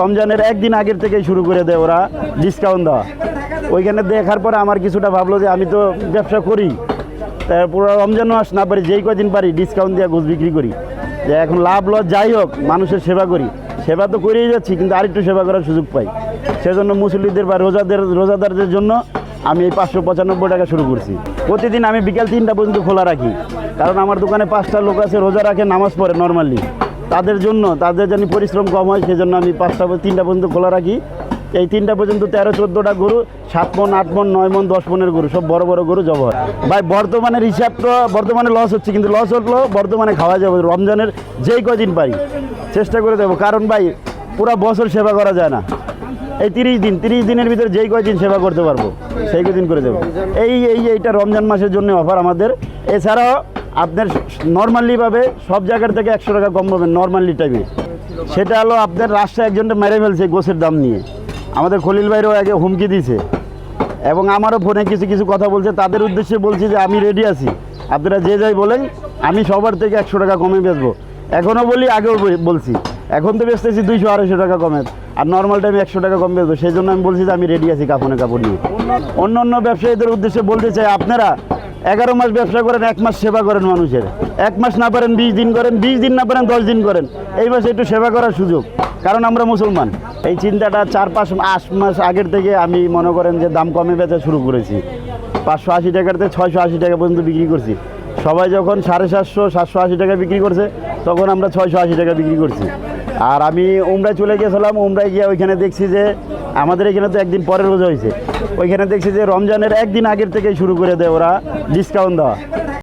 রমজানের একদিন আগের থেকেই শুরু করে দেয় ওরা ডিসকাউন্ট দেওয়া। ওইখানে দেখার পরে আমার কিছুটা ভাবলো যে আমি তো ব্যবসা করি। তারপর রমজান মাস না পারি, যেই কদিন পারি ডিসকাউন্ট দিয়ে গোছ বিক্রি করি। যে এখন লাভ লস যাই হোক, মানুষের সেবা করি। সেবা তো করেই যাচ্ছি, কিন্তু আরেকটু সেবা করার সুযোগ পাই। সেজন্য মুসল্লিদের বা রোজাদের, রোজাদারদের জন্য আমি এই পাঁচশো পঁচানব্বই টাকা শুরু করছি। প্রতিদিন আমি বিকাল তিনটা পর্যন্ত খোলা রাখি। কারণ আমার দোকানে পাঁচটা লোক আছে, রোজা রাখে, নামাজ পড়ে নর্মালি তাদের জন্য, তাদের যেন পরিশ্রম কম হয়, সেজন্য আমি পাঁচটা তিনটা পর্যন্ত খোলা রাখি। এই তিনটা পর্যন্ত তেরো, চোদ্দোটা গরু, সাত মন, আট মন, নয় মন, দশ মনের গরু, সব বড় বড় গরু জবর ভাই, বর্তমানের হিসাব তো বর্তমানে লস হচ্ছে, কিন্তু লস হলো, বর্তমানে খাওয়া যাবে, রমজানের যেই কদিন পারি। চেষ্টা করে দেবো কারণ ভাই, পুরো বছর সেবা করা যায় না। এই তিরিশ দিন, তিরিশ দিনের ভিতরে যেই কয়দিন সেবা করতে পারব, সেই কদিন করে দেবো। এই এই, এইটা রমজান মাসের জন্য অফার আমাদের। এছাড়াও আপনার নর্মালিভাবে সব জায়গার থেকে একশো টাকা কম পাবেন নর্মালি টাইমে সেটা হলো আপনার রাস্তায় একজনটা মেরে ফেলছে গোছের দাম নিয়ে। আমাদের খলিল ভাইরও আগে হুমকি দিয়েছে। এবং আমারও ফোনে কিছু কিছু কথা বলছে। তাদের উদ্দেশ্যে বলছি যে আমি রেডি আছি। আপনারা যে যাই বলেন, আমি সবার থেকে একশো টাকা কমে বেচবো। এখনও বলি, আগেও বলছি। এখন তো বেচতেছি দুইশো, আড়াইশো টাকা কমে। আর নর্মাল টাইমে একশো টাকা কম বেচবো। সেই জন্য আমি বলছি যে আমি রেডি আছি কাপড়ে কাপড় নিয়ে। অন্য অন্য ব্যবসায়ীদের উদ্দেশ্যে বলতে চাই, আপনারা এগারো মাস ব্যবসা করেন, এক মাস সেবা করেন মানুষের। এক মাস না পারেন, বিশ দিন করেন, বিশ দিন না পারেন, দশ দিন করেন। এই মাসে একটু সেবা করার সুযোগ, কারণ আমরা মুসলমান। এই চিন্তাটা চার পাঁচ আট মাস আগের থেকে আমি মনে করেন যে দাম কমে বেচা শুরু করেছি। পাঁচশো আশি থেকে ছয়শো আশি টাকা পর্যন্ত বিক্রি করছি। সবাই যখন সাড়ে সাতশো সাতশো আশি টাকা বিক্রি করছে, তখন আমরা ছয়শো আশি টাকা বিক্রি করছি। আর আমি উমরায় চলে গিয়েছিলাম উমরায় গিয়ে ওইখানে দেখছি যে আমাদের এখানে তো একদিন পরের রোজা হয়েছে ওইখানে দেখছি যে রমজানের একদিন আগের থেকেই শুরু করে দেয় ওরা ডিসকাউন্ট দেওয়া।